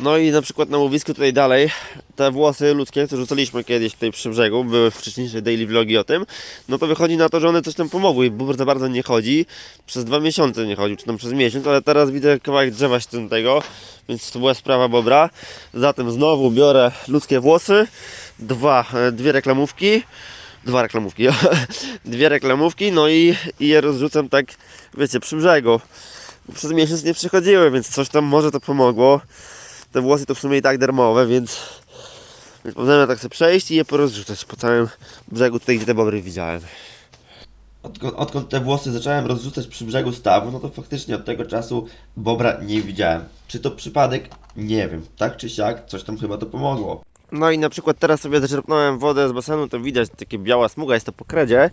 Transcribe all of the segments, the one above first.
No i na przykład na łowisku tutaj dalej, te włosy ludzkie, które rzucaliśmy kiedyś tutaj przy brzegu, były wcześniejsze daily vlogi o tym, no to wychodzi na to, że one coś tam pomogły i bóbr za bardzo nie chodzi, przez dwa miesiące nie chodził, czy tam przez miesiąc, ale teraz widzę kawałek drzewa tego, więc to była sprawa bobra. Zatem znowu biorę ludzkie włosy, dwa, e, dwie reklamówki, dwa reklamówki, dwie reklamówki, no i, i je rozrzucam tak, wiecie, przy brzegu. Przez miesiąc nie przychodziły, więc coś tam może to pomogło. Te włosy to w sumie i tak darmowe, więc, więc powinienem tak sobie przejść i je porozrzucać po całym brzegu, tutaj gdzie te bobry widziałem. Odkąd, odkąd te włosy zacząłem rozrzucać przy brzegu stawu, no to faktycznie od tego czasu bobra nie widziałem. Czy to przypadek? Nie wiem. Tak czy siak, coś tam chyba to pomogło. No i na przykład teraz sobie zaczerpnąłem wodę z basenu, to widać takie biała smuga, jest to po kredzie.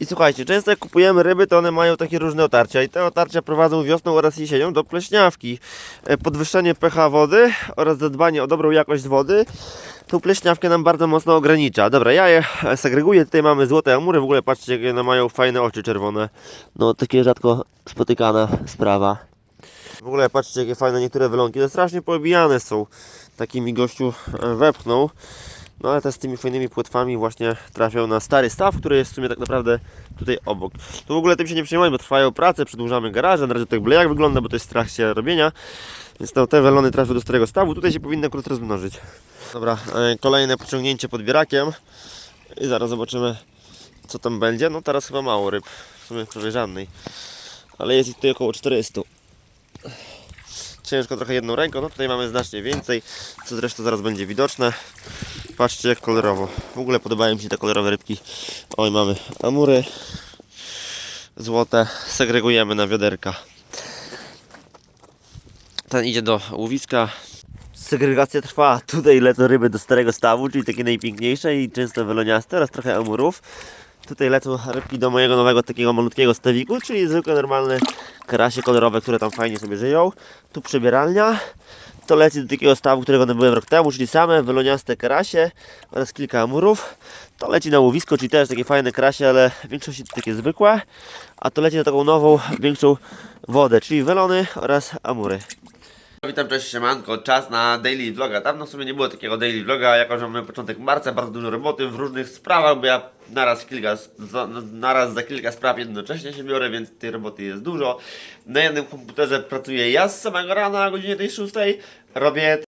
I słuchajcie, często jak kupujemy ryby, to one mają takie różne otarcia i te otarcia prowadzą wiosną oraz jesienią do pleśniawki. E, Podwyższenie pH wody oraz zadbanie o dobrą jakość wody tą pleśniawkę nam bardzo mocno ogranicza. Dobra, ja je segreguję. Tutaj mamy złote amury. W ogóle patrzcie, jakie one mają fajne oczy czerwone. No, takie rzadko spotykana sprawa. W ogóle patrzcie, jakie fajne niektóre wyląki. One strasznie poobijane są. Takimi gościu e, wepchnął. No ale te z tymi fajnymi płetwami właśnie trafią na stary staw, który jest w sumie tak naprawdę tutaj obok. Tu w ogóle tym się nie przejmujemy, bo trwają prace, przedłużamy garaże, na razie tak byle jak wygląda, bo to jest w trakcie robienia. Więc to te welony trafią do starego stawu, tutaj się powinny akurat rozmnożyć. Dobra, e, kolejne pociągnięcie pod bierakiem i zaraz zobaczymy co tam będzie. No teraz chyba mało ryb, w sumie prawie żadnej, ale jest ich tutaj około 400 ciężko trochę jedną ręką, no tutaj mamy znacznie więcej, co zresztą zaraz będzie widoczne. Patrzcie jak kolorowo. W ogóle podobają mi się te kolorowe rybki. Oj, mamy amury złote, segregujemy na wiaderka. Ten idzie do łowiska. Segregacja trwa. Tutaj lecą ryby do starego stawu, czyli takie najpiękniejsze i często wyloniaste oraz trochę amurów. Tutaj lecą rybki do mojego nowego takiego malutkiego stawiku, czyli zwykłe normalne karasie kolorowe, które tam fajnie sobie żyją. Tu przebieralnia. To leci do takiego stawu, którego one byłem rok temu, czyli same wyloniaste karasie oraz kilka amurów. To leci na łowisko, czyli też takie fajne karasie, ale w większości to takie zwykłe. A to leci na taką nową, większą wodę, czyli welony oraz amury. Witam, cześć siemanko, czas na daily vloga. Dawno w sumie nie było takiego daily vloga, jako że mamy początek marca, bardzo dużo roboty w różnych sprawach, bo ja naraz, kilka, za, naraz za kilka spraw jednocześnie się biorę, więc tej roboty jest dużo. Na jednym komputerze pracuję ja z samego rana o godzinie tej 6, robię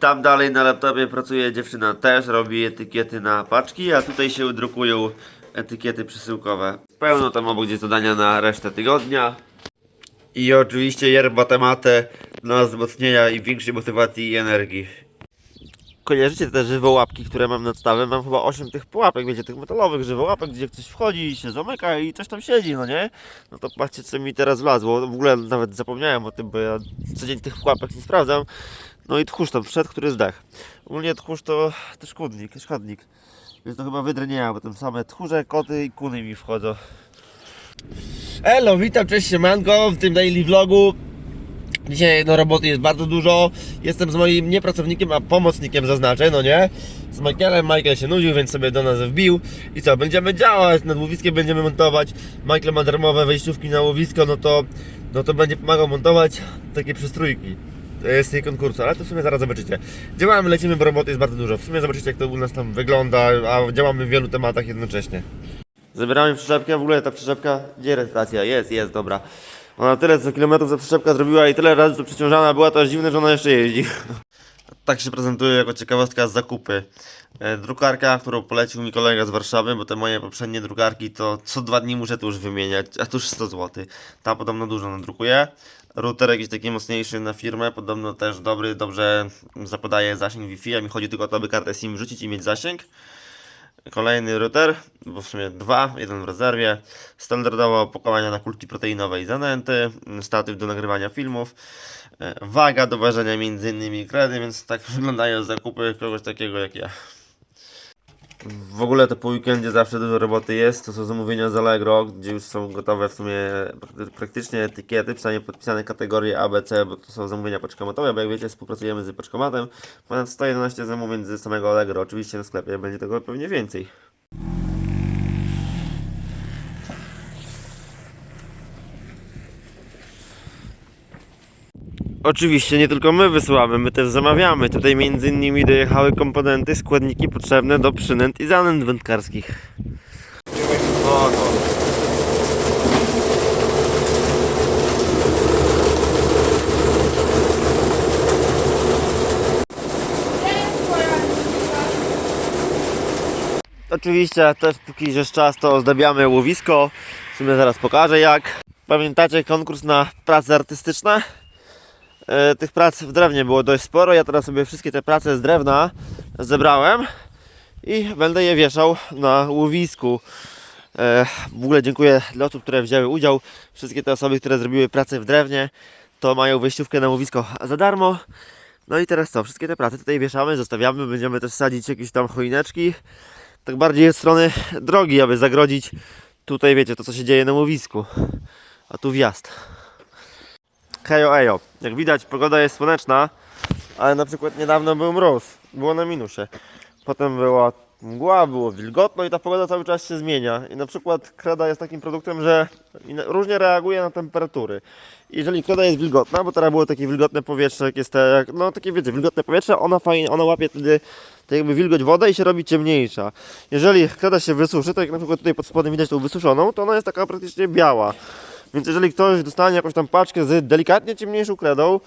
tam dalej na laptopie pracuje dziewczyna też, robi etykiety na paczki, a tutaj się drukują etykiety przesyłkowe. Pełno tam obok gdzie zadania na resztę tygodnia. I oczywiście yerba temate dla wzmocnienia i większej motywacji i energii. Kojarzycie te żywołapki, które mam nad stawem? Mam chyba 8 tych pułapek, wiecie, tych metalowych żywołapek, gdzie ktoś wchodzi i się zamyka i coś tam siedzi, no nie? No to patrzcie, co mi teraz wlazło. W ogóle nawet zapomniałem o tym, bo ja co dzień tych pułapek nie sprawdzam. No i tchórz tam wszedł, który zdech. Ogólnie tchórz to, to szkodnik, szkodnik. Więc to chyba wydry nie ja, bo tam same tchórze, koty i kuny mi wchodzą. Elo, witam, cześć siemanko w tym daily vlogu. Dzisiaj no, roboty jest bardzo dużo. Jestem z moim nie pracownikiem, a pomocnikiem zaznaczę, no nie? Z Michaelem. Michael się nudził, więc sobie do nas wbił. I co, będziemy działać, nad łowiskiem będziemy montować. Michael ma darmowe wejściówki na łowisko, no to, no to będzie pomagał montować takie przystrójki. Jest jej konkursu, ale to w sumie zaraz zobaczycie. Działamy, lecimy, bo roboty jest bardzo dużo. W sumie zobaczycie jak to u nas tam wygląda, a działamy w wielu tematach jednocześnie. Zabieramy przyczepkę, w ogóle ta przyczepka, gdzie rejestracja? Jest, jest, dobra. Ona tyle co kilometrów za przyczepka zrobiła i tyle razy to przeciążana była, to aż dziwne, że ona jeszcze jeździ. Tak się prezentuje jako ciekawostka z zakupy. E, Drukarka, którą polecił mi kolega z Warszawy, bo te moje poprzednie drukarki to co dwa dni muszę tu już wymieniać, a tu już 100 zł. Ta podobno dużo nadrukuje. Router jakiś taki mocniejszy na firmę, podobno też dobry, dobrze zapodaje zasięg Wi-Fi, a mi chodzi tylko o to, aby kartę SIM wrzucić i mieć zasięg. Kolejny router, bo w sumie dwa, jeden w rezerwie. Standardowo opakowania na kulki proteinowe i zanęty, statyw do nagrywania filmów, e, waga do ważenia między innymi kredy, więc tak wyglądają zakupy kogoś takiego jak ja. W ogóle to po weekendzie zawsze dużo roboty jest. To są zamówienia z Allegro, gdzie już są gotowe w sumie prakty- praktycznie etykiety, przynajmniej podpisane kategorie A, B, C, bo to są zamówienia paczkomatowe, bo jak wiecie współpracujemy z paczkomatem. Ponad 111 zamówień ze samego Allegro, oczywiście na sklepie będzie tego pewnie więcej. Oczywiście nie tylko my wysyłamy, my też zamawiamy. Tutaj między innymi dojechały komponenty, składniki potrzebne do przynęt i zanęt wędkarskich. O, no. Oczywiście też póki jest czas to ozdabiamy łowisko. W sumie zaraz pokażę jak. Pamiętacie konkurs na prace artystyczne? E, tych prac w drewnie było dość sporo. Ja teraz sobie wszystkie te prace z drewna zebrałem i będę je wieszał na łowisku. E, w ogóle dziękuję dla osób, które wzięły udział. Wszystkie te osoby, które zrobiły pracę w drewnie, to mają wejściówkę na łowisko za darmo. No i teraz co? Wszystkie te prace tutaj wieszamy, zostawiamy. Będziemy też sadzić jakieś tam choineczki. Tak bardziej od strony drogi, aby zagrodzić tutaj, wiecie, to co się dzieje na łowisku. A tu wjazd. Hejo, ejo. Jak widać, pogoda jest słoneczna, ale na przykład niedawno był mróz. Było na minusie. Potem była mgła, było wilgotno i ta pogoda cały czas się zmienia. I na przykład kreda jest takim produktem, że różnie reaguje na temperatury. Jeżeli kreda jest wilgotna, bo teraz było takie wilgotne powietrze, jak jest te, no takie wiecie, wilgotne powietrze, ona fajnie, ona łapie wtedy tak jakby wilgoć wodę i się robi ciemniejsza. Jeżeli kreda się wysuszy, tak jak na przykład tutaj pod spodem widać tą wysuszoną, to ona jest taka praktycznie biała. Więc jeżeli ktoś dostanie jakąś tam paczkę z delikatnie ciemniejszą kredą,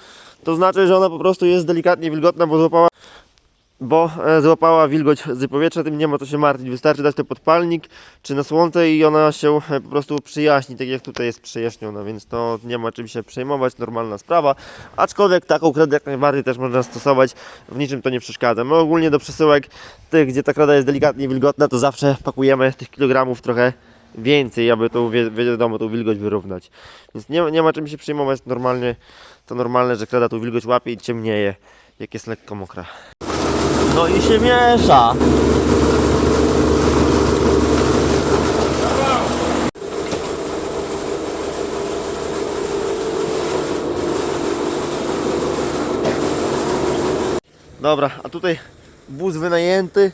to znaczy, że ona po prostu jest delikatnie wilgotna, bo złapała, bo e, złapała wilgoć z powietrza, tym nie ma co się martwić. Wystarczy dać to podpalnik czy na słońce i ona się e, po prostu przyjaśni, tak jak tutaj jest przejaśniona, więc to nie ma czym się przejmować, normalna sprawa. Aczkolwiek taką kredę jak najbardziej też można stosować, w niczym to nie przeszkadza. My ogólnie do przesyłek tych, gdzie ta kreda jest delikatnie wilgotna, to zawsze pakujemy tych kilogramów trochę więcej, aby tą, wi- wiadomo, tą wilgoć wyrównać. Więc nie, nie ma czym się przejmować, normalnie, to normalne, że kreda tą wilgoć łapie i ciemnieje, jak jest lekko mokra. No i się miesza. Dobra, a tutaj bus wynajęty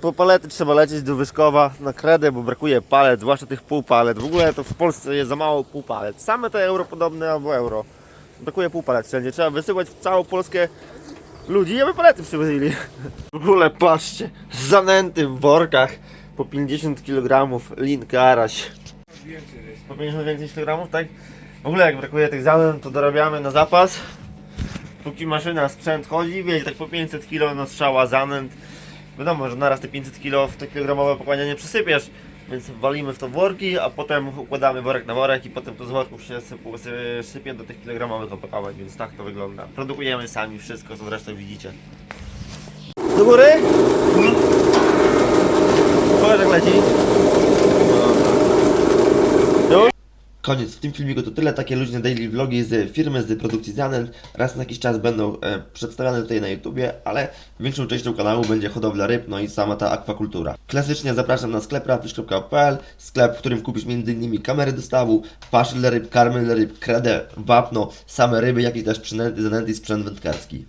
po palety trzeba lecieć do Wyszkowa na kredę, bo brakuje palet, zwłaszcza tych półpalet. W ogóle to w Polsce jest za mało półpalet. Same te europodobne albo euro. Brakuje półpalet wszędzie. Trzeba wysyłać w całą Polskę ludzi, aby palety przywozili. W ogóle patrzcie, zanęty w workach po 50 kg, linka, araś. Po 50 więcej kg, tak? W ogóle jak brakuje tych zanęt, to dorabiamy na zapas. Póki maszyna, sprzęt chodzi, wiecie, tak po 500 kg na strzała zanęt. Wiadomo, że naraz te 500 kg w te kilogramowe pokłania nie przysypiesz, więc walimy w to worki, a potem układamy worek na worek i potem to z worków się sypie do tych kilogramowych opakowań, więc tak to wygląda. Produkujemy sami wszystko, co zresztą widzicie. Do góry? Pokaż jak leci. Już? Koniec. W tym filmiku to tyle. Takie luźne daily vlogi z firmy, z produkcji Zanent. Raz na jakiś czas będą e, przedstawiane tutaj na YouTubie, ale większą częścią kanału będzie hodowla ryb, no i sama ta akwakultura. Klasycznie zapraszam na sklep rafish.pl, sklep, w którym kupisz m.in. kamery do stawu, paszy dla ryb, karmy dla ryb, kredę, wapno, same ryby, jak i też przynęty, zanęty i sprzęt wędkarski.